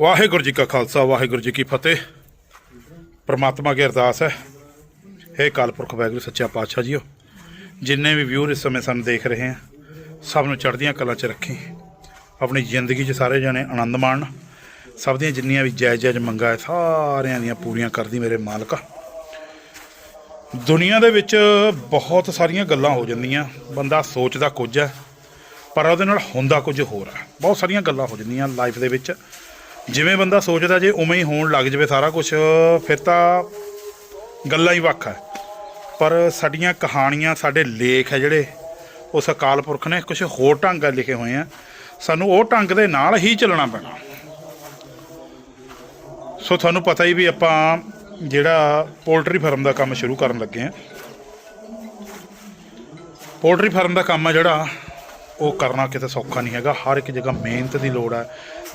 ਵਾਹਿਗੁਰੂ ਜੀ ਕਾ ਖਾਲਸਾ, ਵਾਹਿਗੁਰੂ ਜੀ ਕੀ ਫਤਿਹ। ਪ੍ਰਮਾਤਮਾ ਕੀ ਅਰਦਾਸ ਹੈ। ਹੈ ਕਾਲਪੁਰਖ ਵਾਹਿਗੁਰੂ, ਸੱਚਾ ਪਾਤਸ਼ਾਹ ਜੀਓ। ਜਿੰਨੇ ਵੀ ਵਿਊਰ ਇਸ ਸਮੇਂ ਸਾਨੂੰ ਦੇਖ ਰਹੇ ਆ ਸਭ ਨੂੰ ਚੜ੍ਹਦੀਆਂ ਕਲਾਂ 'ਚ ਰੱਖੀ। ਆਪਣੀ ਜ਼ਿੰਦਗੀ 'ਚ ਸਾਰੇ ਜਣੇ ਆਨੰਦ ਮਾਣਨ। ਸਭ ਦੀਆਂ ਜਿੰਨੀਆਂ ਵੀ ਜਾਇਜ਼ ਜਾਇਜ਼ ਮੰਗਾਂ ਹੈ, ਸਾਰਿਆਂ ਦੀਆਂ ਪੂਰੀਆਂ ਕਰਦੀ ਮੇਰੇ ਮਾਲਕਾ ਦੁਨੀਆ ਦੇ ਵਿੱਚ ਬਹੁਤ ਸਾਰੀਆਂ ਗੱਲਾਂ ਹੋ ਜਾਂਦੀਆਂ। ਬੰਦਾ ਸੋਚਦਾ ਕੁਝ ਹੈ, ਪਰ ਉਹਦੇ ਨਾਲ ਹੁੰਦਾ ਕੁਝ ਹੋਰ ਹੈ। ਬਹੁਤ ਸਾਰੀਆਂ ਗੱਲਾਂ ਹੋ ਜਾਂਦੀਆਂ ਲਾਈਫ ਦੇ ਵਿੱਚ। ਜਿਵੇਂ ਬੰਦਾ ਸੋਚਦਾ ਜੇ ਉਵੇਂ ਹੀ ਹੋਣ ਲੱਗ ਜਾਵੇ ਸਾਰਾ ਕੁਝ ਫਿਰ ਤਾਂ ਗੱਲਾਂ ਹੀ ਵੱਖ ਹੈ ਪਰ ਸਾਡੀਆਂ ਕਹਾਣੀਆਂ, ਸਾਡੇ ਲੇਖ ਹੈ ਜਿਹੜੇ ਉਸ ਅਕਾਲ ਪੁਰਖ ਨੇ ਕੁਝ ਹੋਰ ਢੰਗ ਲਿਖੇ ਹੋਏ ਆ। ਸਾਨੂੰ ਉਹ ਢੰਗ ਦੇ ਨਾਲ ਹੀ ਚੱਲਣਾ ਪੈਣਾ। ਸੋ ਤੁਹਾਨੂੰ ਪਤਾ ਹੀ ਵੀ ਆਪਾਂ ਜਿਹੜਾ ਪੋਲਟਰੀ ਫਾਰਮ ਦਾ ਕੰਮ ਸ਼ੁਰੂ ਕਰਨ ਲੱਗੇ ਆ। ਪੋਲਟਰੀ ਫਾਰਮ ਦਾ ਕੰਮ ਆ ਜਿਹੜਾ, ਉਹ ਕਰਨਾ ਕਿਤੇ ਸੌਖਾ ਨਹੀਂ ਹੈਗਾ। ਹਰ ਇੱਕ ਜਗ੍ਹਾ ਮਿਹਨਤ ਦੀ ਲੋੜ ਹੈ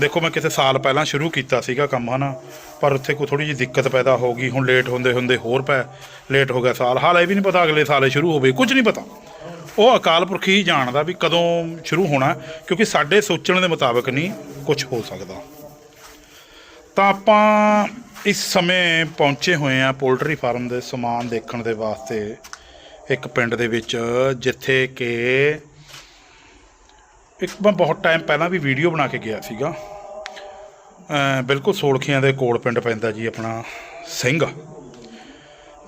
ਦੇਖੋ, ਮੈਂ ਕਿਸੇ ਸਾਲ ਪਹਿਲਾਂ ਸ਼ੁਰੂ ਕੀਤਾ ਸੀਗਾ ਕੰਮ, ਹਨਾ। ਪਰ ਉੱਥੇ ਕੋਈ ਥੋੜੀ ਜਿਹੀ ਦਿੱਕਤ ਪੈਦਾ ਹੋ ਗਈ। ਹੁਣ ਲੇਟ ਹੁੰਦੇ ਹੁੰਦੇ ਹੋਰ ਪੈ ਲੇਟ ਹੋ ਗਿਆ ਸਾਲ। ਹਾਲ ਇਹ ਵੀ ਨਹੀਂ ਪਤਾ ਅਗਲੇ ਸਾਲੇ ਸ਼ੁਰੂ ਹੋਵੇ। ਕੁਝ ਨਹੀਂ ਪਤਾ। ਉਹ ਅਕਾਲ ਪੁਰਖ ਹੀ ਜਾਣਦਾ ਵੀ ਕਦੋਂ ਸ਼ੁਰੂ ਹੋਣਾ, ਕਿਉਂਕਿ ਸਾਡੇ ਸੋਚਣ ਦੇ ਮੁਤਾਬਕ ਨਹੀਂ ਕੁਝ ਹੋ ਸਕਦਾ। ਤਾਂ ਆਪਾਂ ਇਸ ਸਮੇਂ ਪਹੁੰਚੇ ਹੋਏ ਆ ਪੋਲਟਰੀ ਫਾਰਮ ਦੇ ਸਮਾਨ ਦੇਖਣ ਦੇ ਵਾਸਤੇ। ਇੱਕ ਪਿੰਡ ਦੇ ਵਿੱਚ, ਜਿੱਥੇ ਕਿ ਇੱਕ ਮੈਂ ਬਹੁਤ ਟਾਈਮ ਪਹਿਲਾਂ ਵੀ ਵੀਡੀਓ ਬਣਾ ਕੇ ਗਿਆ ਸੀਗਾ। ਬਿਲਕੁਲ ਸੋਲਖੀਆਂ ਦੇ ਕੋਲ ਪਿੰਡ ਪੈਂਦਾ ਜੀ ਆਪਣਾ ਸਿੰਘ।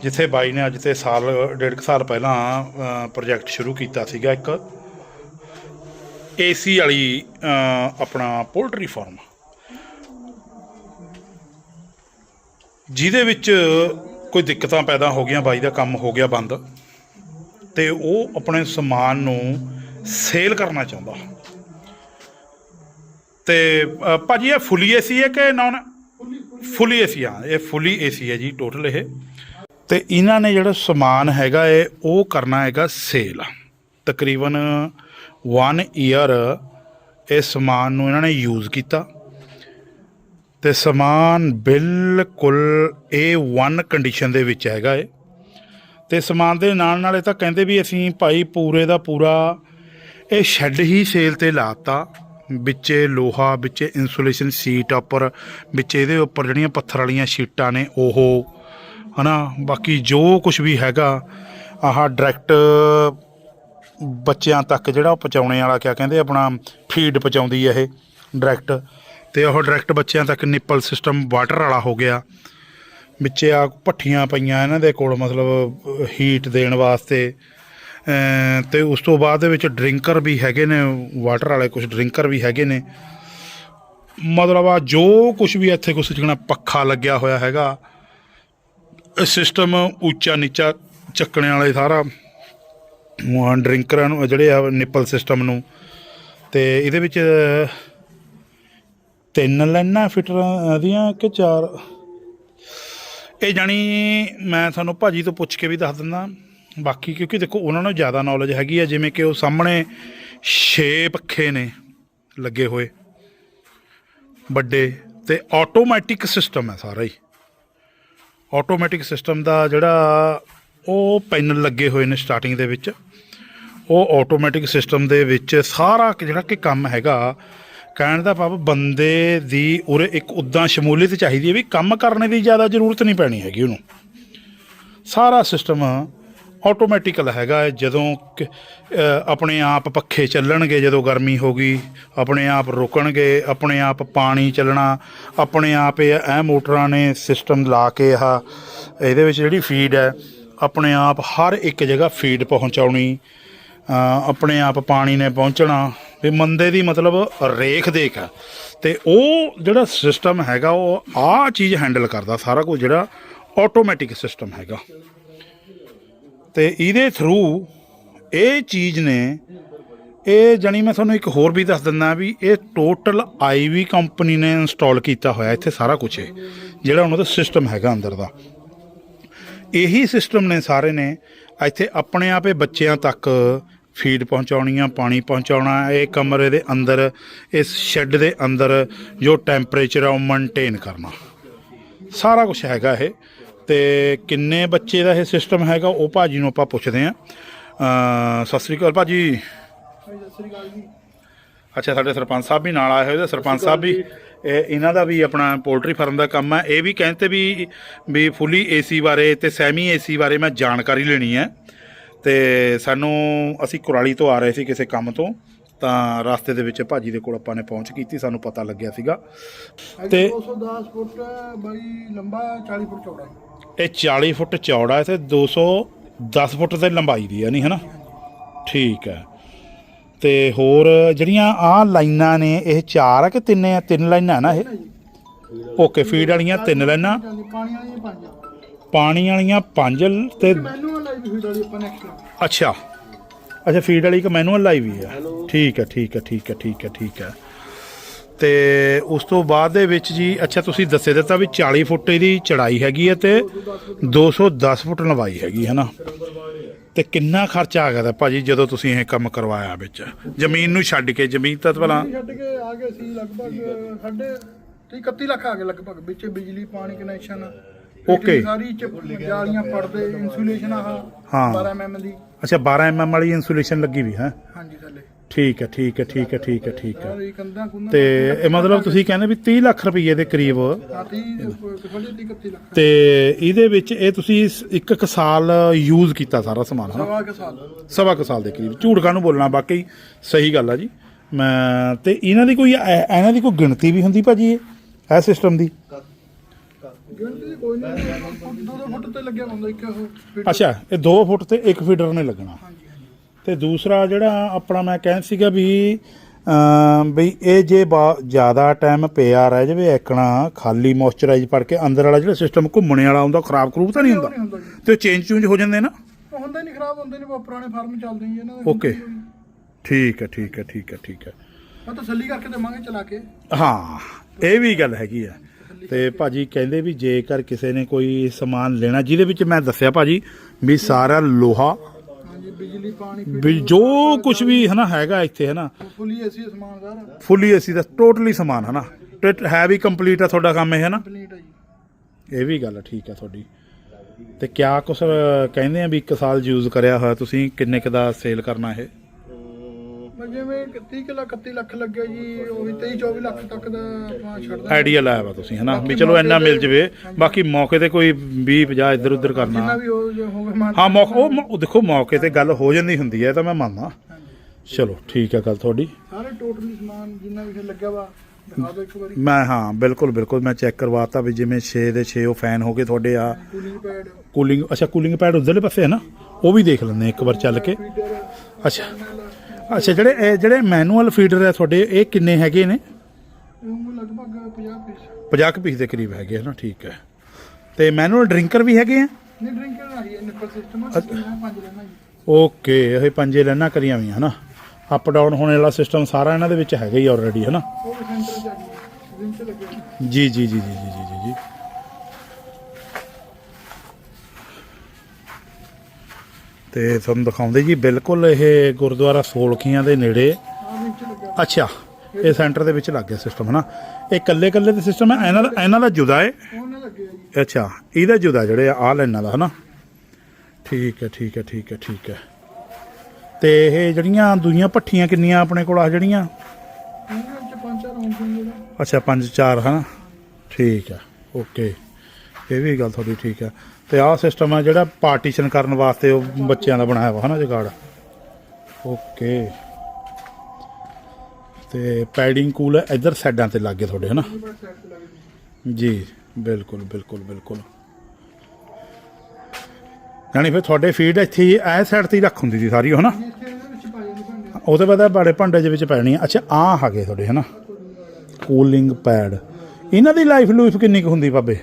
ਜਿੱਥੇ ਬਾਈ ਨੇ ਅੱਜ ਤੇ ਸਾਲ, ਡੇਢ ਕੁ ਸਾਲ ਪਹਿਲਾਂ ਪ੍ਰੋਜੈਕਟ ਸ਼ੁਰੂ ਕੀਤਾ ਸੀਗਾ ਇੱਕ ਏਸੀ ਵਾਲੀ ਆਪਣਾ ਪੋਲਟਰੀ ਫਾਰਮ ਜਿਹਦੇ ਵਿੱਚ ਕੋਈ ਦਿੱਕਤਾਂ ਪੈਦਾ ਹੋ ਗਈਆਂ, ਬਾਈ ਦਾ ਕੰਮ ਹੋ ਗਿਆ ਬੰਦ। ਤੇ ਉਹ ਆਪਣੇ ਸਮਾਨ ਨੂੰ ਸੇਲ ਕਰਨਾ ਚਾਹੁੰਦਾ। ਤੇ ਅ, ਭਾਜੀ ਇਹ ਫੁੱਲੀ ਏਸੀ ਹੈ ਕਿ ਨਾਨ ਫੁੱਲੀ ਏਸੀ ਹਾਂ ਇਹ ਫੁੱਲੀ ਏਸੀ ਹੈ ਜੀ ਟੋਟਲ ਇਹ। ਤੇ ਇਹਨਾਂ ਨੇ ਜਿਹੜਾ ਸਮਾਨ ਹੈਗਾ ਏ ਉਹ ਕਰਨਾ ਹੈਗਾ ਸੇਲ। ਤਕਰੀਬਨ 1 ਈਅਰ ਇਹ ਸਮਾਨ ਨੂੰ ਇਹਨਾਂ ਨੇ ਯੂਜ਼ ਕੀਤਾ। ਤੇ ਸਮਾਨ ਬਿਲਕੁਲ A1 ਕੰਡੀਸ਼ਨ ਦੇ ਵਿੱਚ ਹੈਗਾ ਏ ਤੇ ਸਮਾਨ ਦੇ ਨਾਲ ਨਾਲ ਇਹ ਤਾਂ ਕਹਿੰਦੇ ਵੀ ਅਸੀਂ ਭਾਈ ਪੂਰੇ ਦਾ ਪੂਰਾ ਇਹ ਸ਼ੈੱਡ ਹੀ ਸੇਲ ਤੇ ਲਾਤਾ ਵਿੱਚੇ ਲੋਹਾ, ਵਿੱਚੇ ਇਨਸੂਲੇਸ਼ਨ ਸੀਟ ਉੱਪਰ, ਵਿੱਚ ਇਹਦੇ ਉੱਪਰ ਜਿਹੜੀਆਂ ਪੱਥਰ ਵਾਲੀਆਂ ਸ਼ੀਟਾਂ ਨੇ ਉਹ। ਹਨਾ? ਬਾਕੀ ਜੋ ਕੁਝ ਵੀ ਹੈਗਾ, ਆਹ ਡਾਇਰੈਕਟ ਬੱਚਿਆਂ ਤੱਕ ਜਿਹੜਾ ਉਹ ਪਹੁੰਚਾਉਣੇ ਵਾਲਾ, ਕਿਆ ਕਹਿੰਦੇ ਆਪਣਾ ਫੀਡ ਪਹੁੰਚਾਉਂਦੀ ਹੈ ਇਹ ਡਾਇਰੈਕਟ ਤੇ ਉਹ ਡਾਇਰੈਕਟ ਬੱਚਿਆਂ ਤੱਕ ਨਿੱਪਲ ਸਿਸਟਮ ਵਾਟਰ ਵਾਲਾ ਹੋ ਗਿਆ। ਵਿੱਚ ਆ ਭੱਠੀਆਂ ਪਈਆਂ ਇਹਨਾਂ ਦੇ ਕੋਲ, ਮਤਲਬ ਹੀਟ ਦੇਣ ਵਾਸਤੇ। ਤੇ ਉਸ ਤੋਂ ਬਾਅਦ ਦੇ ਵਿੱਚ ਡਰਿੰਕਰ ਵੀ ਹੈਗੇ ਨੇ, ਵਾਟਰ ਵਾਲੇ ਕੁਝ ਡਰਿੰਕਰ ਵੀ ਹੈਗੇ ਨੇ। ਮਤਲਬ ਆ ਜੋ ਕੁਝ ਵੀ ਇੱਥੇ ਕੁਝ ਜਿਹੜਾ ਪੱਖਾ ਲੱਗਿਆ ਹੋਇਆ ਹੈਗਾ ਸਿਸਟਮ ਉੱਚਾ ਨੀਚਾ ਚੱਕਣੇ ਵਾਲੇ ਸਾਰਾ ਡਰਿੰਕਰਾਂ ਨੂੰ ਜਿਹੜੇ ਆ ਨਿੱਪਲ ਸਿਸਟਮ ਨੂੰ। ਤੇ ਇਹਦੇ ਵਿੱਚ, ਤਿੰਨ ਲਾਈਨਾਂ ਫਿਟਰਾਂ ਦੀਆਂ ਕਿ ਚਾਰ? ਇਹ ਜਾਣੀ ਮੈਂ ਤੁਹਾਨੂੰ ਭਾਜੀ ਤੋਂ ਪੁੱਛ ਕੇ ਵੀ ਦੱਸ ਦਿੰਦਾ। ਬਾਕੀ ਕਿਉਂਕਿ ਦੇਖੋ ਉਹਨਾਂ ਨੂੰ ਜ਼ਿਆਦਾ ਨੌਲੇਜ ਹੈਗੀ ਆ, ਜਿਵੇਂ ਕਿ ਉਹ ਸਾਹਮਣੇ ਛੇ ਪੱਖੇ ਨੇ ਲੱਗੇ ਹੋਏ। ਵੱਡੇ ਤੇ ਆਟੋਮੈਟਿਕ ਸਿਸਟਮ ਹੈ ਸਾਰਾ ਹੀ। ਆਟੋਮੈਟਿਕ ਸਿਸਟਮ ਦਾ ਜਿਹੜਾ ਉਹ ਪੈਨਲ ਲੱਗੇ ਹੋਏ ਨੇ ਸਟਾਰਟਿੰਗ ਦੇ ਵਿੱਚ। ਉਹ ਆਟੋਮੈਟਿਕ ਸਿਸਟਮ ਦੇ ਵਿੱਚ ਸਾਰਾ ਜਿਹੜਾ ਕਿ ਕੰਮ ਹੈਗਾ, ਕਹਿਣ ਦਾ ਭਾਵ ਬੰਦੇ ਦੀ ਉਰੇ ਇੱਕ ਉਦਾਂ ਸ਼ਮੂਲੀਅਤ ਚਾਹੀਦੀ ਹੈ ਵੀ ਕੰਮ ਕਰਨ ਦੀ ਜ਼ਿਆਦਾ ਜ਼ਰੂਰਤ ਨਹੀਂ ਪੈਣੀ ਹੈਗੀ ਉਹਨੂੰ। ਸਾਰਾ ਸਿਸਟਮ ਆਟੋਮੈਟਿਕਲ ਹੈਗਾ ਹੈ ਜਦੋਂ ਕਿ, ਅ, ਆਪਣੇ ਆਪ ਪੱਖੇ ਚੱਲਣਗੇ ਜਦੋਂ ਗਰਮੀ ਹੋ ਗਈ ਆਪਣੇ ਆਪ ਰੁਕਣਗੇ ਆਪਣੇ ਆਪ ਪਾਣੀ ਚੱਲਣਾ ਆਪਣੇ ਆਪ ਇਹ ਇਹ ਮੋਟਰਾਂ ਨੇ ਸਿਸਟਮ ਲਾ ਕੇ ਆਹ ਇਹਦੇ ਵਿੱਚ ਜਿਹੜੀ ਫੀਡ ਹੈ ਆਪਣੇ ਆਪ ਹਰ ਇੱਕ ਜਗ੍ਹਾ ਫੀਡ ਪਹੁੰਚਾਉਣੀ ਅ, ਆਪਣੇ ਆਪ ਪਾਣੀ ਨੇ ਪਹੁੰਚਣਾ ਵੀ ਮੰਦੇ ਦੀ ਮਤਲਬ ਰੇਖ ਦੇਖ। ਹੈ ਤੇ ਉਹ ਜਿਹੜਾ ਸਿਸਟਮ ਹੈਗਾ ਉਹ ਆਹ ਚੀਜ਼ ਹੈਂਡਲ ਕਰਦਾ ਸਾਰਾ ਕੁਝ ਜਿਹੜਾ ਆਟੋਮੈਟਿਕ ਸਿਸਟਮ ਹੈਗਾ। ਤੇ ਇਹਦੇ ਥਰੂ ਇਹ ਚੀਜ਼ ਨੇ, ਇਹ ਜਣੀ ਮੈਂ ਤੁਹਾਨੂੰ ਇੱਕ ਹੋਰ ਵੀ ਦੱਸ ਦਿੰਦਾ ਵੀ ਇਹ ਟੋਟਲ ਆਈਵੀ ਕੰਪਨੀ ਨੇ ਇੰਸਟਾਲ ਕੀਤਾ ਹੋਇਆ, ਇੱਥੇ ਸਾਰਾ ਕੁਝ ਇਹ ਜਿਹੜਾ ਉਹਨਾਂ ਦਾ ਸਿਸਟਮ ਹੈਗਾ ਅੰਦਰ ਦਾ। ਇਹੀ ਸਿਸਟਮ ਨੇ ਸਾਰੇ ਨੇ, ਇੱਥੇ ਆਪਣੇ ਆਪੇ ਬੱਚਿਆਂ ਤੱਕ ਫੀਡ ਪਹੁੰਚਾਉਣੀਆਂ, ਪਾਣੀ ਪਹੁੰਚਾਉਣਾ, ਇਹ ਕਮਰੇ ਦੇ ਅੰਦਰ, ਇਸ ਸ਼ੈੱਡ ਦੇ ਅੰਦਰ ਜੋ ਟੈਂਪਰੇਚਰ ਆ ਉਹ ਮੇਨਟੇਨ ਕਰਨਾ। ਸਾਰਾ ਕੁਝ ਹੈਗਾ ਇਹ। ਤੇ ਕਿੰਨੇ ਬੱਚੇ ਦਾ ਇਹ ਸਿਸਟਮ ਹੈਗਾ ਉਹ ਭਾਜੀ ਨੂੰ ਆਪਾਂ ਪੁੱਛਦੇ ਆਂ ਸਤਿ ਸ੍ਰੀ ਅਕਾਲ ਭਾਜੀ। ਅੱਛਾ ਸਾਡੇ ਸਰਪੰਚ ਸਾਹਿਬ ਵੀ ਨਾਲ ਆਏ ਹੋਏ ਤੇ ਸਰਪੰਚ ਸਾਹਿਬ ਵੀ ਇਹ ਇਹਨਾਂ ਦਾ ਵੀ ਆਪਣਾ ਪੋਲਟਰੀ ਫਾਰਮ ਦਾ ਕੰਮ ਹੈ। ਇਹ ਵੀ ਕਹਿੰਦੇ ਵੀ ਵੀ ਫੁੱਲੀ ਏਸੀ ਬਾਰੇ ਤੇ ਸੈਮੀ ਏਸੀ ਬਾਰੇ ਮੈਂ ਜਾਣਕਾਰੀ ਲੈਣੀ ਹੈ। ਤੇ ਸਾਨੂੰ ਅਸੀਂ ਕੁਰਾਲੀ ਤੋਂ ਆ ਰਹੇ ਸੀ ਕਿਸੇ ਕੰਮ ਤੋਂ ਤਾਂ ਰਸਤੇ ਦੇ ਵਿੱਚ ਭਾਜੀ ਦੇ ਕੋਲ ਆਪਾਂ ਨੇ ਪਹੁੰਚ ਕੀਤੀ ਸਾਨੂੰ ਪਤਾ ਲੱਗਿਆ ਸੀਗਾ। ਤੇ ਤੇ 210 ਫੁੱਟ ਬਾਈ ਲੰਬਾ 40 ਫੁੱਟ ਚੌੜਾ। ਇਹ 40 ਫੁੱਟ ਚੌੜਾ ਹੈ ਤੇ 210 ਫੁੱਟ ਤੇ ਲੰਬਾਈ ਦੀ ਹੈ ਨਹੀਂ ਹਨਾ ਠੀਕ ਹੈ। ਤੇ ਹੋਰ ਜਿਹੜੀਆਂ ਆਹ ਲਾਈਨਾਂ ਨੇ ਇਹ ਚਾਰ ਆ ਕਿ ਤਿੰਨ ਆ? ਤਿੰਨ ਲਾਈਨਾਂ ਨਾ ਇਹ? ਓਕੇ ਫੀਡ ਵਾਲੀਆਂ ਤਿੰਨ ਲਾਈਨਾਂ। ਪਾਣੀ ਆ। ਵਾਲੀਆਂ ਪੰਜ ਤੇ ਮੈਨੂਅਲ ਲਾਈਵ ਫੀਡ ਵਾਲੀ ਆਪਾਂ ਨੈਕਸਟ ਅੱਛਾ। ਅੱਛਾ ਫੀਡ ਵਾਲੀ ਇੱਕ ਮੈਨੂਅਲ ਲਾਈ ਵੀ ਹੈ। ਠੀਕ ਹੈ ਠੀਕ ਹੈ ਠੀਕ ਹੈ ਠੀਕ ਹੈ ਠੀਕ ਹੈ। ਤੇ ਉਸ ਤੋਂ ਬਾਅਦ ਦੇ ਵਿੱਚ ਜੀ ਅੱਛਾ ਤੁਸੀਂ ਦੱਸੇ ਦਿੱਤਾ ਵੀ 40 ਫੁੱਟ ਇਹਦੀ ਚੜਾਈ ਹੈਗੀ ਹੈ ਤੇ 210 ਫੁੱਟ ਲੰਬਾਈ ਹੈਗੀ ਹੈ ਨਾ ਤੇ ਕਿੰਨਾ ਖਰਚਾ ਆ ਗਿਆ ਤਾ ਭਾਜੀ ਜਦੋਂ ਤੁਸੀਂ ਇਹ ਕੰਮ ਕਰਵਾਇਆ ਵਿੱਚ? ਜ਼ਮੀਨ ਨੂੰ ਛੱਡ ਕੇ ਜ਼ਮੀਨ ਤਾਂ ਪਹਿਲਾਂ ਛੱਡ ਕੇ ਆ ਗਏ ਸੀ ਲਗਭਗ ਸਾਡੇ 31 ਲੱਖ ਆ ਗਏ ਲਗਭਗ ਵਿੱਚ ਬਿਜਲੀ ਪਾਣੀ ਕਨੈਕਸ਼ਨ Okay. ਸਾਰੀ ਚ ਜਾਲੀਆਂ ਪੜਦੇ ਇਨਸੂਲੇਸ਼ਨ ਆਹ ਹਾਂ। 12 mm ਦੀ। ਅੱਛਾ 12 ਐਮਐਮ ਵਾਲੀ ਇਨਸੂਲੇਸ਼ਨ ਲੱਗੀ ਵੀ ਹੈ? ਹਾਂਜੀ ਥੱਲੇ। ਠੀਕ ਹੈ ਠੀਕ ਹੈ ਠੀਕ ਹੈ ਠੀਕ ਹੈ ਠੀਕ ਹੈ। ਕੰਧਾਂ ਤੇ ਇਹ ਮਤਲਬ ਤੁਸੀਂ ਕਹਿੰਦੇ ਵੀ 30 ਲੱਖ ਰੁਪਏ ਦੇ ਕਰੀਬ। ਸਾਥੀ ਥੋੜੀ 31 ਲੱਖ। ਤੇ ਇਹਦੇ ਵਿੱਚ ਇਹ ਤੁਸੀਂ ਸ- ਇੱਕ ਇੱਕ ਸਾਲ ਯੂਜ਼ ਕੀਤਾ ਸਾਰਾ ਸਮਾਨ ਹਨਾ? ਸਵਾ ਕੇ ਸਾਲ। ਸਵਾ ਕੁ ਸਾਲ ਦੇ ਕਰੀਬ। ਝੂਠ ਕਾਹਨੂੰ ਬੋਲਣਾ ਬਾਕੀ ਸਹੀ ਗੱਲ ਆ ਜੀ। ਮੈਂ ਤੇ ਇਹਨਾਂ ਦੀ ਕੋਈ ਐ- ਇਹਨਾਂ ਦੀ ਕੋਈ ਗਿਣਤੀ ਵੀ ਹੁੰਦੀ ਭਾਜੀ ਇਹ? ਇਹ ਸਿਸਟਮ ਦੀ? ਗਿਣਤੀ ਕੋਈ ਨਹੀਂ। ਫੁੱਟ ਦੋ ਦੋ ਫੁੱਟ ਤੇ ਲੱਗਿਆ ਹੁੰਦਾ ਇੱਕ ਉਹ। ਅੱਛਾ ਇਹ 2 ਫੁੱਟ ਤੇ 1 ਫੀਡਰ ਨੇ ਲੱਗਣਾ। ਹਾਂਜੀ। ਤੇ ਦੂਸਰਾ ਜਿਹੜਾ ਆਪਣਾ ਮੈਂ ਕਹਿਣ ਸੀਗਾ ਵੀ ਬਈ ਇਹ ਜੇ ਜ਼ਿਆਦਾ ਟਾਈਮ ਪਿਆ ਰਹਿ ਜਾਵੇ ਐਕਣਾ ਖਾਲੀ ਮੋਇਸਚਰਾਈਜ਼ ਪੜ ਕੇ ਅੰਦਰ ਵਾਲਾ ਜਿਹੜਾ ਸਿਸਟਮ ਘੁੰਮਣੇ ਵਾਲਾ ਹੁੰਦਾ ਖਰਾਬ ਖਰੂਬ ਤਾਂ ਨਹੀਂ ਹੁੰਦਾ? ਤੇ ਚੇਂਜ ਚੂੰਜ ਹੋ ਜਾਂਦੇ ਨਾ? ਹੁੰਦਾ ਨਹੀਂ ਖਰਾਬ ਹੁੰਦੇ ਨਹੀਂ ਪੁਰਾਣੇ ਫਾਰਮ ਚੱਲਦੇ ਹੀ ਇਹਨਾਂ ਦੇ। ਓਕੇ ਠੀਕ ਹੈ ਠੀਕ ਹੈ ਠੀਕ ਹੈ ਠੀਕ ਹੈ। ਮੈਂ ਤਸੱਲੀ ਕਰਕੇ ਦੇਵਾਂਗੇ ਚਲਾ ਕੇ। ਹਾਂ ਇਹ ਵੀ ਗੱਲ ਹੈਗੀ ਆ। ਤੇ ਭਾਜੀ ਕਹਿੰਦੇ ਵੀ ਜੇਕਰ ਕਿਸੇ ਨੇ ਕੋਈ ਸਮਾਨ ਲੈਣਾ ਜਿਹਦੇ ਵਿੱਚ ਮੈਂ ਦੱਸਿਆ ਭਾਜੀ ਵੀ ਸਾਰਾ ਲੋਹਾ ਬਿਜਲੀ ਪਾਣੀ ਵੀ ਜੋ ਕੁਝ ਵੀ ਹਨਾ ਹੈਗਾ ਇੱਥੇ ਹਨਾ। ਫੁੱਲੀ ਏਸੀ ਸਮਾਨ ਸਾਰਾ। ਫੁੱਲੀ ਏਸੀ ਦਾ ਟੋਟਲੀ ਸਮਾਨ ਹਨਾ। ਤੇ ਹੈ ਵੀ ਕੰਪਲੀਟ ਆ ਤੁਹਾਡਾ ਕੰਮ ਇਹ ਹਨਾ। ਕੰਪਲੀਟ ਹੈ ਜੀ। ਇਹ ਵੀ ਗੱਲ ਠੀਕ ਆ ਤੁਹਾਡੀ। ਤੇ ਕਿਆ ਕੁਛ ਕਹਿੰਦੇ ਆ ਵੀ ਇੱਕ ਸਾਲ ਯੂਜ਼ ਕਰਿਆ ਹੋਇਆ ਤੁਸੀਂ ਕਿੰਨੇ ਕ ਦਾ ਸੇਲ ਕਰਨਾ ਇਹ? ਮੈਂ ਜਿਵੇਂ 30 ਕਿਲੋ 31 ਲੱਖ ਲੱਗਿਆ ਜੀ ਉਹ ਵੀ 23 24 ਲੱਖ ਤੱਕ ਦਾ ਆਪਾਂ ਛੱਡਦਾ ਆਈਡੀਆ ਲਾਇਆ ਵਾ ਤੁਸੀਂ ਹਨਾ? ਵੀ ਚਲੋ ਇੰਨਾ ਮਿਲ ਜਵੇ ਬਾਕੀ ਮੌਕੇ ਤੇ ਕੋਈ 20 50 ਇੱਧਰ ਉੱਧਰ ਜਿੰਨਾ ਕਰਨਾ। ਵੀ ਹੋ ਜੇ ਹੋਵੇ ਮਾਨ ਹਾਂ ਮੌਕਾ ਉਹ ਮ- ਉਹ ਦੇਖੋ ਮੌਕੇ ਤੇ ਗੱਲ ਹੋ ਜਾਂਦੀ ਹੁੰਦੀ ਹੈ ਇਹ ਤਾਂ ਮੈਂ ਮੰਨਦਾ। ਚਲੋ ਠੀਕ ਹੈ ਗੱਲ ਤੁਹਾਡੀ। ਸਾਰੇ ਟੋਟਲੀ ਸਮਾਨ ਜਿੰਨਾ ਵੀ ਫਿਰ ਲੱਗਿਆ ਵਾ ਦਿਖਾ ਦਿਓ ਇੱਕ ਵਾਰੀ। ਮੈਂ ਹਾਂ ਬਿਲਕੁਲ ਬਿਲਕੁਲ ਮੈਂ ਚੈੱਕ ਕਰਵਾਤਾ ਵੀ ਜਿਵੇਂ 6 ਦੇ 6 ਉਹ ਫੈਨ ਹੋ ਗਏ ਤੁਹਾਡੇ ਆ। ਕੂਲਿੰਗ ਪੈਡ ਕੂਲਿੰਗ ਅੱਛਾ ਕੂਲਿੰਗ ਪੈਡ ਉਧਰਲੇ ਪਾਸੇ ਹੈ ਨਾ? ਉਹ ਵੀ ਦੇਖ ਲੈਂਦੇ ਹਾਂ ਇੱਕ ਵਾਰ ਚੱਲ ਕੇ। ਫੀਡਰ ਅੱਛਾ। ਅੱਛਾ ਜਿਹੜੇ ਇਹ ਜਿਹੜੇ ਮੈਨੂਅਲ ਫੀਡਰ ਆ ਤੁਹਾਡੇ ਇਹ ਕਿੰਨੇ ਹੈਗੇ ਨੇ? ਉਹ ਲਗਭਗ 50 ਪੀਸ। 50 ਕੁ ਪੀਸ ਦੇ ਕਰੀਬ ਹੈਗੇ ਹਨਾ ਠੀਕ ਹੈ। ਤੇ ਮੈਨੂਅਲ ਡਰਿੰਕਰ ਵੀ ਹੈਗੇ ਆ? ਨਹੀਂ ਡਰਿੰਕਰ ਆ ਰਹੀ ਹੈ ਨਿੱਪਲ ਸਿਸਟਮ ਆ ਪੰਜ ਲੈਣਾ ਜੀ। ਓਕੇ ਇਹ ਪੰਜੇ ਲੈਣਾ ਕਰੀਆਂ ਵੀ ਹਨਾ? ਅਪ ਡਾਊਨ ਹੋਣੇ ਵਾਲਾ ਸਿਸਟਮ ਸਾਰਾ ਇਹਨਾਂ ਦੇ ਵਿੱਚ ਹੈਗਾ ਹੀ ਆਲਰੇਡੀ ਹਨਾ? ਉਹ ਵੀ ਸੈਂਟਰ ਚ ਆ ਗਈ ਰਿੰਚ ਲੱਗਿਆ ਜੀ ਜੀ ਜੀ ਜੀ ਜੀ ਜੀ ਜੀ ਜੀ। ਤੇ ਤੁਹਾਨੂੰ ਦਿਖਾਉਂਦੇ ਜੀ ਬਿਲਕੁਲ ਇਹ ਗੁਰਦੁਆਰਾ ਸੋਲਖੀਆਂ ਦੇ ਨੇੜੇ। ਆ ਅੱਛਾ ਇਹ ਸੈਂਟਰ ਦੇ ਵਿੱਚ ਲੱਗ ਗਿਆ ਸਿਸਟਮ ਹਨਾ? ਇਹ ਕੱਲੇ ਕੱਲੇ ਦੇ ਸਿਸਟਮ ਹੈ? ਇਹਨਾਂ ਦਾ ਇਹਨਾਂ ਦਾ ਜੁਦਾ ਹੈ? ਅੱਛਾ ਇਹਦਾ ਜੁਦਾ ਜਿਹੜੇ ਆ ਲੈਣਾ ਦਾ ਹਨਾ? ਠੀਕ ਹੈ ਠੀਕ ਹੈ ਠੀਕ ਹੈ ਠੀਕ ਹੈ। ਤੇ ਇਹ ਜਿਹੜੀਆਂ ਦੂਈਆਂ ਭੱਠੀਆਂ ਕਿੰਨੀਆਂ ਆਪਣੇ ਕੋਲ ਆ ਜਿਹੜੀਆਂ? ਅੱਛਾ ਪੰਜ ਚਾਰ ਹਨਾ? ਠੀਕ ਹੈ ਓਕੇ। ਇਹ ਵੀ ਗੱਲ ਤੁਹਾਡੀ ਠੀਕ ਹੈ। ਤੇ ਆਹ ਸਿਸਟਮ ਆ ਜਿਹੜਾ ਪਾਰਟੀਸ਼ਨ ਕਰਨ ਵਾਸਤੇ ਉਹ ਬੱਚਿਆਂ ਦਾ ਬਣਾਇਆ ਵਾ, ਹਨਾ ਜਗਾੜ? ਓਕੇ ਤੇ ਪੈਡਿੰਗ ਕੂਲ ਇੱਧਰ ਸਾਈਡਾਂ ਤੇ ਲੱਗੇ ਤੁਹਾਡੇ, ਹਨਾ? ਬੜਾ ਜੀ, ਬਿਲਕੁਲ ਬਿਲਕੁਲ ਬਿਲਕੁਲ। ਯਾਨੀ ਫਿਰ ਤੁਹਾਡੇ ਫੀਡ ਇੱਥੇ ਹੀ ਐ ਸਾਈਡ ਤੇ ਹੀ ਰੱਖ ਹੁੰਦੀ ਸੀ ਸਾਰੀ ਉਹ, ਹਨਾ? ਜੀ ਉਹਦੇ ਬਾਅਦ ਬੜੇ ਭਾਂਡੇ ਦੇ ਵਿੱਚ ਪੈਣੀ ਆ। ਅੱਛਾ ਆ ਹੈਗੇ ਤੁਹਾਡੇ, ਹਨਾ? ਕੂਲਿੰਗ ਪੈਡ ਇਹਨਾਂ ਦੀ ਲਾਈਫ ਲੂਈਫ ਕਿੰਨੀ ਕੁ ਹੁੰਦੀ ਬਾਬੇ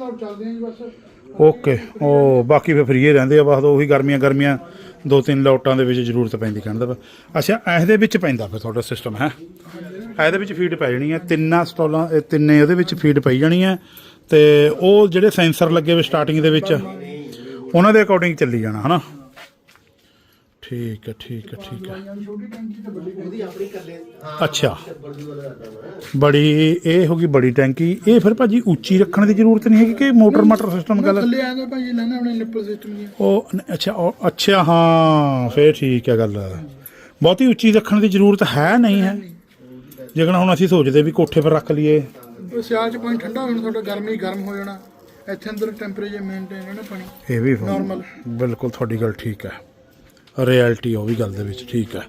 ਗਰਮੀ ਚੱਲਦੇ ਆ ਬਸ। ਓਕੇ, ਉਹ ਬਾਕੀ ਫਿਰ ਫਰੀ ਰਹਿੰਦੇ ਆ, ਬਸ ਉਹੀ ਗਰਮੀਆਂ ਗਰਮੀਆਂ, ਦੋ ਤਿੰਨ ਲੋਟਾਂ ਦੇ ਵਿੱਚ ਜ਼ਰੂਰਤ ਪੈਂਦੀ ਕਹਿਣ ਦਾ। ਵਾ। ਅੱਛਾ, ਇਹਦੇ ਵਿੱਚ ਪੈਂਦਾ ਫਿਰ ਤੁਹਾਡਾ ਸਿਸਟਮ ਹੈ? ਇਹਦੇ ਵਿੱਚ ਫੀਡ ਪੈ ਜਾਣੀ ਹੈ, ਤਿੰਨਾਂ ਸਟਾਲਾਂ ਇਹ ਤਿੰਨੇ ਉਹਦੇ ਵਿੱਚ ਫੀਡ ਪਈ ਜਾਣੀ ਹੈ, ਤੇ ਉਹ ਜਿਹੜੇ ਸੈਂਸਰ ਲੱਗੇ ਹੋਏ ਸਟਾਰਟਿੰਗ ਦੇ ਵਿੱਚ, ਉਹਨਾਂ ਦੇ ਅਕੋਰਡਿੰਗ ਚੱਲੀ ਜਾਣਾ, ਹਨਾ? ਠੀਕ ਹੈ ਠੀਕ ਹੈ ਠੀਕ ਹੈ। ਦਵਾਈਆਂ ਦੀ ਛੋਟੀ ਟੈਂਕੀ ਤੇ ਵੱਡੀ ਟੈਂਕੀ ਅੱਛਾ ਬੜੀ ਇਹ ਹੋ ਗਈ ਬੜੀ ਟੈਂਕੀ। ਇਹ ਫਿਰ ਭਾਜੀ ਉੱਚੀ ਰੱਖਣ ਦੀ ਜ਼ਰੂਰਤ ਨਹੀਂ ਹੈਗੀ ਕਿ ਮੋਟਰ ਮਾਟਰ ਸਿਸਟਮ ਗੱਲ? ਥੱਲੇ ਆ ਗਿਆ ਭਾਜੀ ਲੈਣਾ ਆਪਣੇ ਲਿਪਲ ਸਿਸਟਮ ਦੀ ਉਹ ਅੱਛਾ ਉਹ- ਅੱਛਾ ਹਾਂ ਫੇਰ ਠੀਕ ਹੈ ਗੱਲ। ਬਹੁਤੀ ਉੱਚੀ ਰੱਖਣ ਦੀ ਜ਼ਰੂਰਤ ਹੈ ਨਹੀਂ ਹੈ? ਜੇਕਰ ਹੁਣ ਅਸੀਂ ਸੋਚਦੇ ਵੀ ਕੋਠੇ 'ਪਰ ਰੱਖ ਲਈਏ। ਉਹ ਸਿਆਲ ਚ ਪਾਣੀ ਠੰਡਾ ਹੋ ਜਾਣਾ ਤੁਹਾਡਾ ਗਰਮੀ ਗਰਮ ਹੋ ਜਾਣਾ। ਇੱਥੇ ਅੰਦਰ ਟੈਂਪਰੇਚਰ ਮੇਨਟੇਨ ਰਹਿਣਾ ਪਾਣੀ। ਇਹ ਵੀ Normal। ਬਿਲਕੁਲ ਤੁਹਾਡੀ ਗੱਲ ਠੀਕ ਹੈ। ਰਿਐਲਿਟੀ ਉਹ ਵੀ ਗੱਲ ਦੇ ਵਿੱਚ ਠੀਕ ਹੈ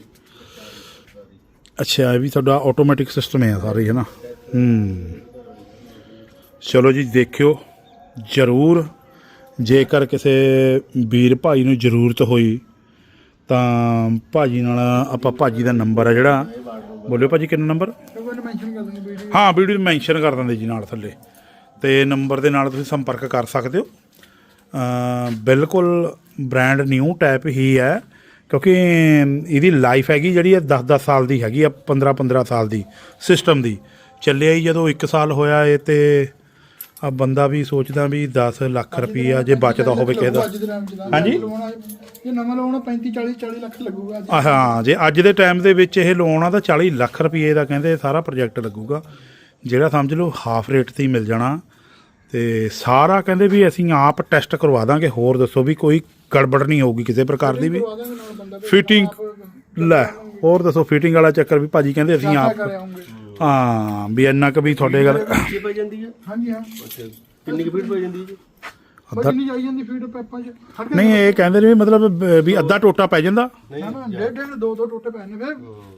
ਅੱਛਾ ਇਹ ਵੀ ਤੁਹਾਡਾ ਆਟੋਮੈਟਿਕ ਸਿਸਟਮ ਹੈ ਸਾਰੇ ਹੈ ਨਾ? ਹੂੰ। ਚਲੋ ਜੀ ਦੇਖਿਓ। ਜ਼ਰੂਰ ਜੇਕਰ ਕਿਸੇ ਵੀਰ ਭਾਈ ਨੂੰ ਜ਼ਰੂਰਤ ਹੋਈ ਤਾਂ ਭਾਜੀ ਨਾਲ ਆਪਾਂ ਭਾਜੀ ਦਾ ਨੰਬਰ ਹੈ ਜਿਹੜਾ। ਬੋਲਿਓ ਭਾਜੀ ਕਿੰਨਾ ਨੰਬਰ? ਉਹ ਇਹਨੂੰ ਮੈਂਸ਼ਨ ਕਰ ਦਿੰਦੇ ਵੀਡੀਓ। ਹਾਂ ਵੀਡੀਓ ਮੈਂਸ਼ਨ ਕਰ ਦਿੰਦੇ ਜੀ ਨਾਲ ਥੱਲੇ। ਤੇ ਨੰਬਰ ਦੇ ਨਾਲ ਤੁਸੀਂ ਸੰਪਰਕ ਕਰ ਸਕਦੇ ਹੋ। ਬਿਲਕੁਲ ਬ੍ਰਾਂਡ ਨਿਊ ਟਾਈਪ ਹੀ ਹੈ। ਕਿਉਂਕਿ ਇਹਦੀ ਲਾਈਫ ਹੈਗੀ ਜਿਹੜੀ ਹੈ 10-10 ਸਾਲ ਦੀ ਹੈਗੀ ਆ 15-15 ਸਾਲ ਦੀ ਸਿਸਟਮ ਦੀ। ਚੱਲਿਆ ਹੀ ਜਦੋਂ 1 ਸਾਲ ਹੋਇਆ ਇਹ ਤੇ ਆ ਬੰਦਾ ਵੀ ਸੋਚਦਾ ਵੀ 10 ਲੱਖ ਰੁਪਈਆ ਜੇ ਬਚਦਾ ਹੋਵੇ ਕਿਸੇ ਦਾ। ਅੱਜ ਦੇ ਟਾਈਮ ਚ ਤਾਂ ਹਾਂਜੀ? ਲਵਾਉਣਾ ਜੇ ਨਵਾਂ ਲਵਾਉਣਾ 35 40 40 ਲੱਖ ਲੱਗੂਗਾ ਅੱਜ। ਆ ਹਾਂ ਜੇ ਅੱਜ ਦੇ ਟਾਈਮ ਦੇ ਵਿੱਚ ਇਹ ਲੋਨ ਆ ਤਾਂ 40 ਲੱਖ ਰੁਪਏ ਦਾ ਕਹਿੰਦੇ ਸਾਰਾ ਪ੍ਰੋਜੈਕਟ ਲੱਗੂਗਾ। ਜਿਹੜਾ ਸਮਝ ਲਓ ਹਾਫ ਰੇਟ ਤੇ ਹੀ ਮਿਲ ਜਾਣਾ। ਤੇ ਸਾਰਾ ਕਹਿੰਦੇ ਵੀ ਅਸੀਂ ਆਪ ਟੈਸਟ ਕਰਵਾ ਦਾਂਗੇ ਹੋਰ ਦੱਸੋ ਵੀ ਕੋਈ ਗੜਬੜ ਨਹੀਂ ਹੋਊਗੀ ਕਿਸੇ ਪ੍ਰਕਾਰ ਦੀ ਵੀ। ਫਿਟਿੰਗ ਲੈ ਹੋਰ ਦੱਸੋ ਫਿਟਿੰਗ ਵਾਲਾ ਚੱਕਰ ਵੀ ਭਾਜੀ ਕਹਿੰਦੇ ਅਸੀਂ ਆਪ ਹਾਂ ਵੀ ਇੰਨਾ ਕੁ ਵੀ ਤੁਹਾਡੇ ਗੱਲ ਪਿੱਛੇ ਪੈ ਜਾਂਦੀ ਹੈ? ਹਾਂਜੀ ਹਾਂ। ਅੱਛਾ ਕਿੰਨੀ ਕੁ ਫੀਟ ਪੈ ਜਾਂਦੀ ਹੈ ਜੀ? ਬੜੀ ਨਹੀਂ ਜਾਈ ਜਾਂਦੀ ਫੀਡ ਪੈਪਾਂ ਚ। ਖੜ ਕੇ ਨਹੀਂ ਇਹ ਕਹਿੰਦੇ ਨੇ ਵੀ ਮਤਲਬ ਵੀ ਅੱਧਾ ਟੋਟਾ ਪੈ ਜਾਂਦਾ। ਨਾ ਨਾ ਡੇਢ ਡੇਢ ਦੋ ਦੋ ਟੋਟੇ ਪੈਣੇ ਫਿਰ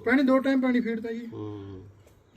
ਪੈਣੀ ਦੋ ਟਾਈਮ ਪੈਣੀ ਫੀਡ ਤਾਂ ਜੀ। ਹੂੰ।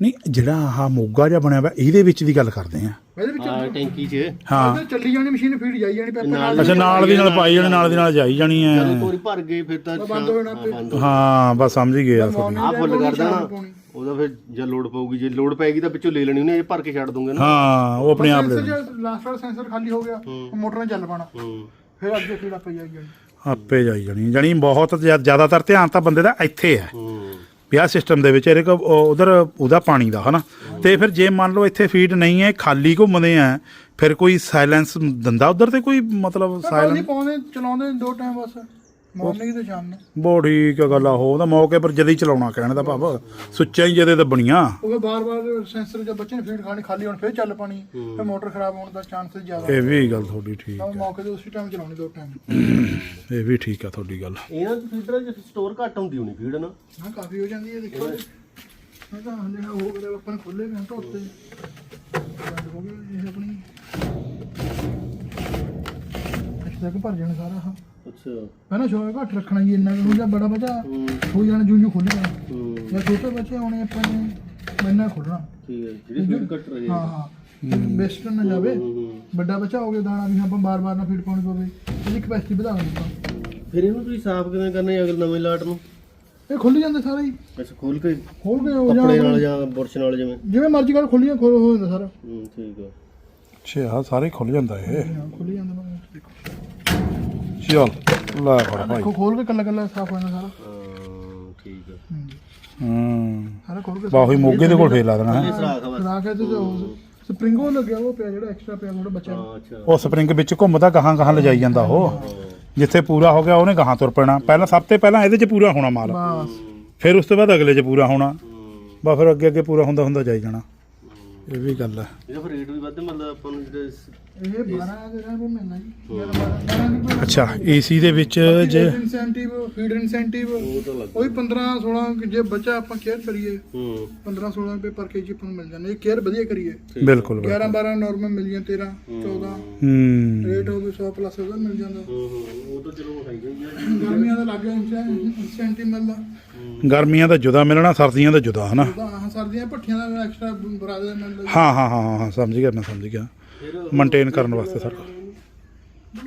ਨਹੀਂ ਜਿਹੜਾ ਆਹ ਮੋਗਾ ਜਿਹਾ ਬਣਿਆ ਵਾ ਇਹਦੇ ਵਿੱਚ ਦੀ ਗੱਲ ਕਰਦੇ ਆ ਇਹਦੇ ਵਿੱਚ ਟੈਂਕੀ 'ਚ। ਹਾਂ। ਚੱਲੀ ਜਾਣੀ ਮਸ਼ੀਨ ਫੀਡ ਜਾਈ ਜਾਣੀ ਪੈਪਾਂ ਨਾਲ ਅੱਛਾ ਨਾਲ ਦੀ ਨਾਲ ਪਾਈ ਜਾਣੇ ਨਾਲ ਦੀ ਨਾਲ ਜਾਈ ਜਾਣੀ ਹੈ। ਜਦੋਂ ਤੋਰੀ ਭਰ ਗਏ ਫਿਰ ਤਾਂ ਬੰਦ ਹੋ ਜਾਣਾ ਬਸ ਸਮਝ ਹੀ ਗਿਆ ਤੁਹਾਡੀ। ਆ ਫੁੱਲ ਕਰ ਦੇਣਾ ਪਾਉਣੀ। ਉਹਦਾ ਫਿਰ ਜੇ ਲੋਡ ਪਊਗੀ ਜੇ ਲੋਡ ਪੈਗੀ ਤਾਂ ਵਿੱਚੋਂ ਲੈ ਲੈਣੀ ਉਹਨੇ ਇਹ ਭਰ ਕੇ ਛੱਡ ਦੂੰਗੇ ਨਾ। ਹਾਂ ਉਹ ਆਪਣੇ ਆਪ ਜੇ ਲਾਸਟ ਵਾਲਾ ਸੈਂਸਰ ਖਾਲੀ ਹੋ ਗਿਆ ਮੋਟਰ ਨਾਲ ਚੱਲ ਪਾਣਾ। ਹੂੰ। ਫਿਰ ਅੱਗੇ ਫੀਡ ਆਪੇ ਜਾਈ ਜਾਣੀ। ਆਪੇ ਜਾਈ ਜਾਣੀ ਜਾਣੀ ਬਹੁਤ ਜ਼ਿਆ- ਜ਼ਿਆਦਾਤਰ ਧਿਆਨ ਤਾਂ ਬੰਦੇ ਦਾ ਇੱਥੇ ਹੈ। ਹੂੰ। ਵਿਆਹ ਸਿਸਟਮ ਦੇ ਵਿੱਚ ਇਹਦੇ ਕੋ ਉਧਰ ਉਹਦਾ ਪਾਣੀ ਦਾ ਹਨਾ? ਤੇ ਫਿਰ ਜੇ ਮੰਨ ਲਓ ਇੱਥੇ ਫੀਡ ਨਹੀਂ ਹੈ ਖਾਲੀ ਘੁੰਮਦੇ ਆ ਫਿਰ ਕੋਈ ਸਾਇਲੈਂਸ ਦਿੰਦਾ ਉਧਰ ਤੇ ਕੋਈ ਮਤਲਬ ਸਾਇਲੈਂਸ ਪਾਉਂਦੇ ਚਲਾਉਂਦੇ ਦੋ ਟਾਈਮ ਬਸ। ਮਾਰਨਿੰਗ ਤੇ ਸ਼ਾਮ ਨੂੰ। ਬੋੜੀ ਕੀ ਗੱਲ ਆ ਉਹ ਉਹਦਾ ਮੌਕੇ ਪਰ ਜਦ ਹੀ ਚਲਾਉਣਾ ਕਹਿਣ ਦਾ ਭਾਵ ਸੁੱਚਾ ਹੀ ਜਦੇ ਦੱਬਣੀਆਂ ਉਹ ਬਾਰ-ਬਾਰ ਸੈਂਸਰ ਜਦ ਬੱਚੇ ਨੇ ਫੀਡ ਖਾਣੀ ਖਾਲੀ ਹੁਣ ਫਿਰ ਚੱਲ ਪਾਣੀ ਫਿਰ ਮੋਟਰ ਖਰਾਬ ਹੋਣ ਦਾ ਚਾਂਸ ਜ਼ਿਆਦਾ। ਇਹ ਵੀ ਗੱਲ ਤੁਹਾਡੀ ਠੀਕ ਤਾਂ ਮੌਕੇ ਤੇ ਉਸੇ ਟਾਈਮ ਚਲਾਉਣੀ ਦੋ ਟਾਈਮ ਇਹ ਵੀ ਠੀਕ ਆ ਤੁਹਾਡੀ ਗੱਲ। ਇਹਨਾਂ ਦੀ ਫੀਡਰਾਂ 'ਚ ਸਟੋਰ ਘੱਟ ਹੁੰਦੀ ਹੋਣੀ ਫੀਡ ਨਾ। ਹਾਂ ਕਾਫੀ ਹੋ ਜਾਂਦੀ ਹੈ ਦੇਖੋ। ਮੈਂ ਤਾਂ ਹਲੇ ਹੋ ਗਿਆ ਆਪਾਂ ਨੇ ਖੋਲੇ ਗਏ ਧੋਤੇ ਬੰਦ ਹੋ ਗਿਆ ਇਹ ਆਪਣੀ। ਇੱਥੇ ਤੱਕ ਭਰ ਜਾਣਾ ਸਾਰਾ ਹਾਂ ਅੱਛਾ ਪਹਿਲਾਂ ਸ਼ੋਅ ਘੱਟ ਰੱਖਣਾ ਜੀ ਇੰਨਾ ਕੁ ਜਾਂ ਬੜਾ ਬੱਚਾ ਹੂੰ। ਹੋ ਜਾਣਾ ਜੂ ਜੂ ਖੁੱਲਣਾ ਹੂੰ। ਜਾਂ ਛੋਟੇ ਬੱਚੇ ਹੋਣੇ ਆਪਾਂ ਨੇ ਮੈਨਾਂ ਖੋਲਣਾ ਠੀਕ ਹੈ ਜਿਹੜੀ ਫੀਡ ਘੱਟ ਰਹੀ ਹਾਂ ਹਾਂ। ਬੈਸਟ ਨਾ ਜਾਵੇ ਵੱਡਾ ਬੱਚਾ ਹੋ ਗਿਆ ਦਾਣਾ ਵੀ ਆਪਾਂ ਬਾਰ-ਬਾਰ ਨਾ ਫੀਡ ਪਾਉਣੀ ਪਵੇ ਇਹਦੀ ਕਪੈਸਿਟੀ ਵਧਾ ਦਿੰਦੇ ਆਪਾਂ। ਫਿਰ ਇਹਨੂੰ ਤੁਸੀਂ ਸਾਫ਼ ਕਿਵੇਂ ਕਰਨਾ ਹੈ ਅਗਰ ਨਵੇਂ ਲਾਟ ਨੂੰ? ਇਹ ਖੁੱਲ ਜਾਂਦੇ ਸਾਰੇ ਹੀ। ਅੱਛਾ ਖੋਲ ਕੇ ਖੋਲ ਕੇ ਹੋ ਕੱਪੜੇ ਨਾਲ ਜਾਂ ਬੁਰਸ਼ ਨਾਲ ਜਿਵੇਂ? ਜਿਵੇਂ ਮਰਜ਼ੀ ਕਰ ਖੁੱਲੀਆਂ ਖੋਲ ਹੋ ਜਾਂਦਾ ਸਾਰਾ। ਹੂੰ ਠੀਕ ਹੈ ਅੱਛਾ ਸਾਰੇ ਖੁੱਲ ਜਾਂਦਾ ਇਹ। ਹਾਂ ਖੁੱਲੀ ਜਾਂਦਾ ਨਾ ਦੇਖੋ। ਚੱਲ ਲੈ ਫੜ ਭਾਈ। ਦੇਖੋ ਖੋਲ ਕੇ ਕੱਲਾ ਕੱਲਾ ਸਾਫ਼ ਹੋ ਜਾਂਦਾ ਸਾਰਾ। ਠੀਕ ਹੈ। ਹੂੰ। ਹੂੰ ਸਾਰਾ ਖੋਲ ਕੇ ਬਾਹੀ ਮੋਗੇ ਦੇ ਕੋਲ ਫੇਰ ਲਾ ਦੇਣਾ ਹੈ। ਇਹ ਸਰਾਖ ਆ ਬਸ ਖਰਾ ਕੇ ਤੇ ਸਪਰਿੰਗੋ ਲੱਗਿਆ ਉਹ ਪਿਆ ਜਿਹੜਾ ਐਕਸਟਰਾ ਪਿਆ ਥੋੜਾ ਬੱਚਾ ਹਾਂ ਅੱਛਾ। ਉਹ ਸਪਰਿੰਗ ਵਿੱਚ ਘੁੰਮਦਾ ਗਾਹਾਂ ਗਾਹਾਂ ਲਿਜਾਈ ਜਾਂਦਾ ਉਹ। ਜਿੱਥੇ ਪੂਰਾ ਹੋ ਗਿਆ ਉਹਨੇ ਗਾਹਾਂ ਤੁਰ ਪੈਣਾ। ਪਹਿਲਾਂ ਸਭ ਤੋਂ ਪਹਿਲਾਂ ਇਹਦੇ 'ਚ ਪੂਰਾ ਹੋਣਾ ਮਾਲ। ਬਸ। ਫਿਰ ਉਸ ਤੋਂ ਬਾਅਦ ਅਗਲੇ 'ਚ ਪੂਰਾ ਹੋਣਾ। ਬਸ ਫਿਰ ਅੱਗੇ ਅੱਗੇ ਪੂਰਾ ਹੁੰਦਾ ਹੁੰਦਾ ਜਾਈ ਜਾਣਾ। ਇਹ ਵੀ ਗੱਲ ਹੈ। ਇਹਦਾ ਫਿਰ ਰੇਟ ਵੀ ਵੱਧ ਮਤਲਬ ਆਪਾਂ ਨੂੰ ਜਿਹੜੇ ਸ- ਇਹ 12 ਦੇ ਰੁਪਏ ਮਹੀਨਾ ਜੀ। 12 12 ਅੱਛਾ ਏਸੀ ਦੇ ਵਿੱਚ ਜੇ ਇਨਸੈਂਟਿਵ ਫੀਡ ਇਨਸੈਂਟਿਵ ਉਹ ਤਾਂ ਲੱਗ ਉਹ ਵੀ 15 16 ਜੇ ਬੱਚਾ ਆਪਾਂ ਕੇਅਰ ਕਰੀਏ ਹੂੰ। 15 16 ਰੁਪਏ ਪਰ ਕੇਜੀ ਆਪਾਂ ਨੂੰ ਮਿਲ ਜਾਂਦੇ। ਇਹ ਕੇਅਰ ਵਧੀਆ ਕਰੀਏ। ਬਿਲਕੁਲ 11 12 ਨਾਰਮਲ ਮਿਲ ਜਾਂ 13 14 ਹੂੰ। ਰੇਟ ਹੋਵੇ 100 ਪਲੱਸ ਉਹਦਾ ਮਿਲ ਜਾਂਦਾ। ਹੂੰ ਹੂੰ ਉਹ ਤਾਂ ਚਲੋ ਹੈਗਾ ਹੀ ਆ। ਗਰਮੀਆਂ ਦਾ ਲੱਗ ਗਿਆ ਇਨਸੈਂਟਿਵ ਮਿਲਦਾ ਗਰਮੀਆਂ ਦਾ ਜੁਦਾ ਮਿਲਣਾ ਸਰਦੀਆਂ ਦਾ ਜੁਦਾ ਹਨਾ? ਆਹ ਸਰਦੀਆਂ ਭੱਠੀਆਂ ਦਾ ਐਕਸਟਰਾ ਬਰਾਦਰ ਮਿਲਦਾ। ਹਾਂ ਹਾਂ ਹਾਂ ਹਾਂ ਸਮਝ ਗਿਆ ਮੈਂ ਸਮਝ ਗਿਆ। ਮੇਨਟੇਨ ਕਰਨ ਵਾਸਤੇ ਸਰ।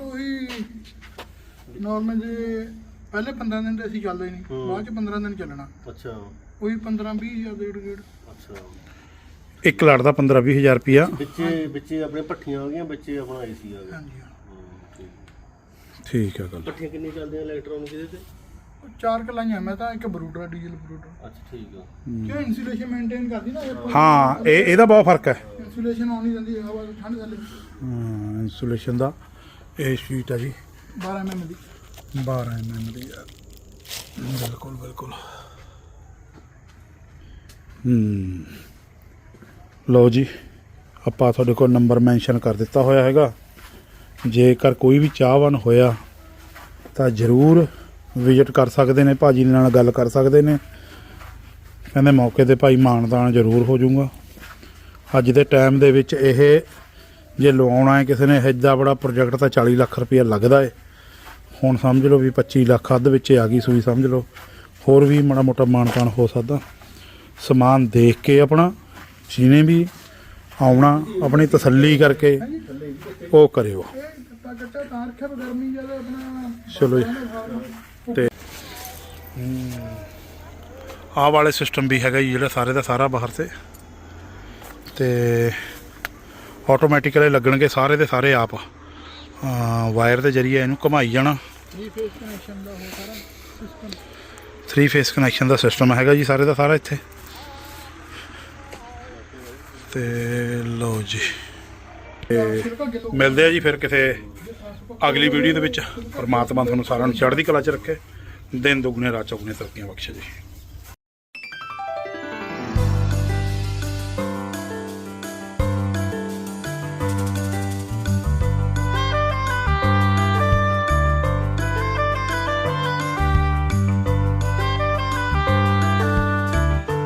ਉਹੀ ਨਾਰਮਲ ਜੇ ਪਹਿਲੇ 15 ਦਿਨ ਤੇ ਅਸੀਂ ਚੱਲਦੇ ਨਹੀਂ ਬਾਅਦ ਚ 15 ਦਿਨ ਚੱਲਣਾ। ਅੱਛਾ। ਉਹੀ 15 20 ਹਜ਼ਾਰ ਡੇਢ ਡੇਢ ਅੱਛਾ। ਇੱਕ ਲੜ ਦਾ 15 20 ਹਜ਼ਾਰ ਰੁਪਿਆ ਵਿੱਚੇ ਵਿੱਚੇ ਆਪਣੇ ਭੱਠੀਆਂ ਆ ਗਈਆਂ ਵਿੱਚੇ ਆਪਣਾ ਏਸੀ ਆ ਗਿਆ। ਹਾਂਜੀ ਠੀਕ। ਹੈ ਗੱਲ। ਭੱਠੀਆਂ ਕਿੰਨੀ ਚੱਲਦੀਆਂ ਇਲੈਕਟ੍ਰੋਨਿਕ ਇਹਦੇ ਤੇ? ਚਾਰ ਕਲਾਈਆਂ ਮੈਂ ਤਾਂ ਇੱਕ ਬਰੂਡਰ ਡੀਜ਼ਲ ਬਰੂਡਰ ਅੱਛਾ ਠੀਕ ਆ। ਕਿਉਂ ਇਨਸੂਲੇਸ਼ਨ ਮੇਨਟੇਨ ਕਰਦੀ ਨਾ ਇਹ ਹਾਂ ਇਹ ਇਹਦਾ ਬਹੁਤ ਫ਼ਰਕ ਹੈ। ਇਨਸੂਲੇਸ਼ਨ ਆਉਣੀ ਰਹਿੰਦੀ ਹਵਾ ਠੰਡ ਥੱਲੇ ਹਾਂ ਇਨਸੂਲੇਸ਼ਨ ਦਾ ਇਹ ਸ਼ੀਟ ਹੈ ਜੀ। 12 mm ਦੀ। 12 mm ਦੀ ਬਿਲਕੁਲ ਬਿਲਕੁਲ। ਹੂੰ। ਲਓ ਜੀ ਆਪਾਂ ਤੁਹਾਡੇ ਕੋਲ ਨੰਬਰ ਮੈਂਸ਼ਨ ਕਰ ਦਿੱਤਾ ਹੋਇਆ ਹੈਗਾ। ਜੇਕਰ ਕੋਈ ਵੀ ਚਾਹਵਾਨ ਹੋਇਆ ਤਾਂ ਜ਼ਰੂਰ ਵਿਜ਼ਿਟ ਕਰ ਸਕਦੇ ਨੇ ਭਾਜੀ ਦੇ ਨਾਲ ਗੱਲ ਕਰ ਸਕਦੇ ਨੇ। ਕਹਿੰਦੇ ਮੌਕੇ ਤੇ ਭਾਈ ਮਾਨਦਾਨ ਜ਼ਰੂਰ ਹੋ ਜਾਊਗਾ। ਅੱਜ ਦੇ ਟਾਈਮ ਦੇ ਵਿੱਚ ਇਹ ਜੇ ਲਵਾਉਣਾ ਹੈ ਕਿਸੇ ਨੇ ਇੱਦਾਂ ਬੜਾ ਪ੍ਰੋਜੈਕਟ ਤਾਂ 40 ਲੱਖ ਰੁਪਇਆ ਲੱਗਦਾ ਹੈ ਹੁਣ ਸਮਝ ਲਓ ਵੀ 25 ਲੱਖ ਅੱਧ ਵਿੱਚ ਆ ਗਈ ਸੂਈ ਸਮਝ ਲਓ। ਹੋਰ ਵੀ ਮਾੜਾ ਮੋਟਾ ਮਾਨਤਾਨ ਹੋ ਸਕਦਾ। ਸਮਾਨ ਦੇਖ ਕੇ ਆਪਣਾ ਜਿਹਨੇ ਵੀ ਆਉਣਾ ਆਪਣੀ ਤਸੱਲੀ ਕਰਕੇ ਉਹ ਕਰਿਓ। ਚਲੋ ਜੀ। ਆਹ ਵਾਲੇ ਸਿਸਟਮ ਵੀ ਹੈਗਾ ਜੀ ਜਿਹੜਾ ਸਾਰੇ ਦਾ ਸਾਰਾ ਬਾਹਰ ਤੇ। ਤੇ ਆਟੋਮੈਟਿਕਲੀ ਲੱਗਣਗੇ ਸਾਰੇ ਦੇ ਸਾਰੇ ਆਪ। ਵਾਇਰ ਦੇ ਜਰੀਏ ਇਹਨੂੰ ਘੁਮਾਈ ਜਾਣਾ। 3 ਫੇਸ ਕਨੈਕਸ਼ਨ ਦਾ ਹੋ ਸਾਰਾ ਸਿਸਟਮ 3 ਫੇਸ ਕਨੈਕਸ਼ਨ ਦਾ ਸਿਸਟਮ ਹੈਗਾ ਜੀ ਸਾਰੇ ਦਾ ਸਾਰਾ ਇੱਥੇ। ਤੇ ਲਓ ਜੀ। ਮਿਲਦੇ ਆ ਜੀ ਫਿਰ ਕਿਸੇ ਅਗਲੀ ਵੀਡੀਓ ਦੇ ਵਿੱਚ। ਪਰਮਾਤਮਾ ਤੁਹਾਨੂੰ ਸਾਰਿਆਂ ਨੂੰ ਚੜ੍ਹਦੀ ਕਲਾ 'ਚ ਰੱਖੇ। ਦਿਨ ਦੁਗਣੇ ਰਾਤ ਚੌਗੁਣੇ ਤਰੱਕੀਆਂ ਬਖਸ਼ੇ ਜੀ।